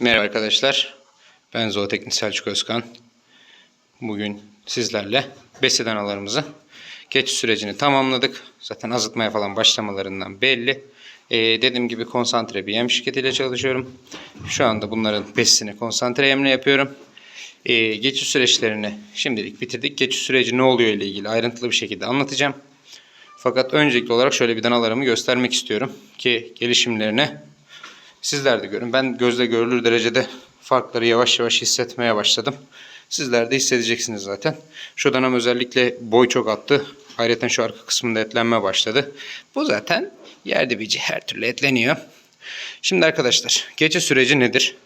Merhaba arkadaşlar. Ben Zooteknik Selçuk Özkan. Bugün sizlerle besi danalarımızı geçiş sürecini tamamladık. Zaten azıtmaya falan başlamalarından belli. Ee, dediğim gibi konsantre bir yem şirketiyle çalışıyorum. Şu anda bunların besini konsantre yemle yapıyorum. Ee, geçiş süreçlerini şimdilik bitirdik. Geçiş süreci ne oluyor ile ilgili ayrıntılı bir şekilde anlatacağım. Fakat öncelikli olarak şöyle bir danalarımı göstermek istiyorum ki gelişimlerini Sizler de görün. Ben gözle görülür derecede farkları yavaş yavaş hissetmeye başladım. Sizler de hissedeceksiniz zaten. Şu dönem özellikle boy çok attı. Ayrıca şu arka kısmında etlenme başladı. Bu zaten yer dibici her türlü etleniyor. Şimdi arkadaşlar geçiş süreci nedir?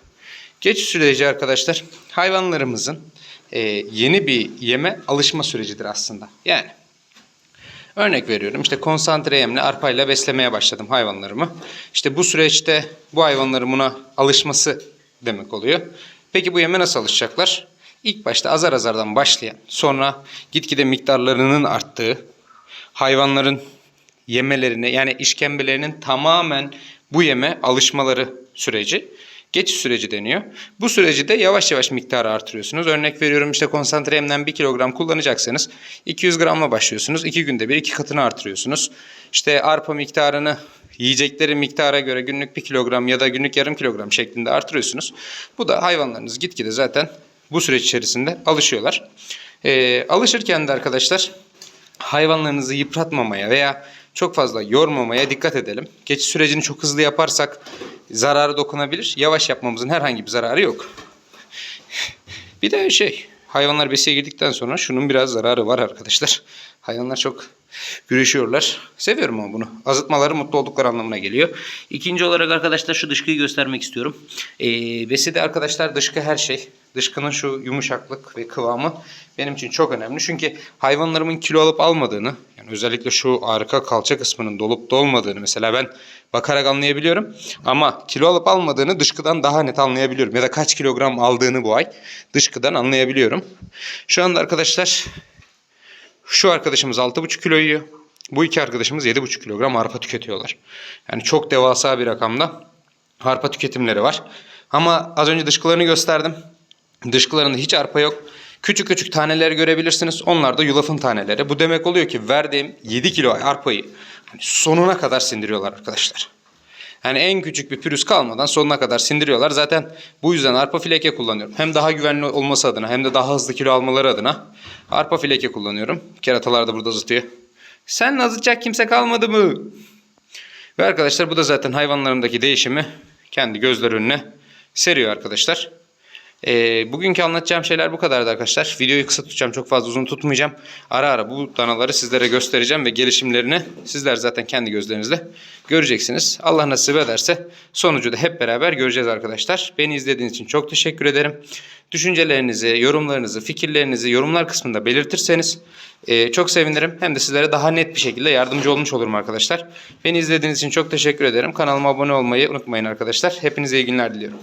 Geçiş süreci arkadaşlar hayvanlarımızın e, yeni bir yeme alışma sürecidir aslında. Yani Örnek veriyorum işte konsantre yemle arpayla beslemeye başladım hayvanlarımı. İşte bu süreçte bu hayvanların buna alışması demek oluyor. Peki bu yeme nasıl alışacaklar? İlk başta azar azardan başlayan sonra gitgide miktarlarının arttığı hayvanların yemelerine yani işkembelerinin tamamen bu yeme alışmaları süreci geçiş süreci deniyor. Bu süreci de yavaş yavaş miktarı artırıyorsunuz. Örnek veriyorum işte konsantre yemden 1 kilogram kullanacaksanız 200 gramla başlıyorsunuz. 2 günde bir iki katını artırıyorsunuz. İşte arpa miktarını yiyecekleri miktara göre günlük 1 kilogram ya da günlük yarım kilogram şeklinde artırıyorsunuz. Bu da hayvanlarınız gitgide zaten bu süreç içerisinde alışıyorlar. Ee, alışırken de arkadaşlar hayvanlarınızı yıpratmamaya veya çok fazla yormamaya dikkat edelim. Geçiş sürecini çok hızlı yaparsak zararı dokunabilir. Yavaş yapmamızın herhangi bir zararı yok. Bir de şey, hayvanlar besiye girdikten sonra şunun biraz zararı var arkadaşlar. Hayvanlar çok güreşiyorlar. Seviyorum ama bunu. Azıtmaları mutlu oldukları anlamına geliyor. İkinci olarak arkadaşlar şu dışkıyı göstermek istiyorum. Ee, beside arkadaşlar dışkı her şey. Dışkının şu yumuşaklık ve kıvamı benim için çok önemli. Çünkü hayvanlarımın kilo alıp almadığını, yani özellikle şu arka kalça kısmının dolup dolmadığını mesela ben bakarak anlayabiliyorum. Ama kilo alıp almadığını dışkıdan daha net anlayabiliyorum. Ya da kaç kilogram aldığını bu ay dışkıdan anlayabiliyorum. Şu anda arkadaşlar şu arkadaşımız 6,5 kilo yiyor. Bu iki arkadaşımız 7,5 kilogram arpa tüketiyorlar. Yani çok devasa bir rakamda arpa tüketimleri var. Ama az önce dışkılarını gösterdim. Dışkılarında hiç arpa yok. Küçük küçük taneler görebilirsiniz. Onlar da yulafın taneleri. Bu demek oluyor ki verdiğim 7 kilo arpayı hani sonuna kadar sindiriyorlar arkadaşlar. Yani en küçük bir pürüz kalmadan sonuna kadar sindiriyorlar. Zaten bu yüzden arpa fileke kullanıyorum. Hem daha güvenli olması adına hem de daha hızlı kilo almaları adına arpa fileke kullanıyorum. Keratalar da burada zıtıyor. Sen azıtacak kimse kalmadı mı? Ve arkadaşlar bu da zaten hayvanlarımdaki değişimi kendi gözler önüne seriyor arkadaşlar. Ee, bugünkü anlatacağım şeyler bu kadardı arkadaşlar. Videoyu kısa tutacağım. Çok fazla uzun tutmayacağım. Ara ara bu danaları sizlere göstereceğim ve gelişimlerini sizler zaten kendi gözlerinizle göreceksiniz. Allah nasip ederse sonucu da hep beraber göreceğiz arkadaşlar. Beni izlediğiniz için çok teşekkür ederim. Düşüncelerinizi, yorumlarınızı, fikirlerinizi yorumlar kısmında belirtirseniz e, çok sevinirim. Hem de sizlere daha net bir şekilde yardımcı olmuş olurum arkadaşlar. Beni izlediğiniz için çok teşekkür ederim. Kanalıma abone olmayı unutmayın arkadaşlar. Hepinize iyi günler diliyorum.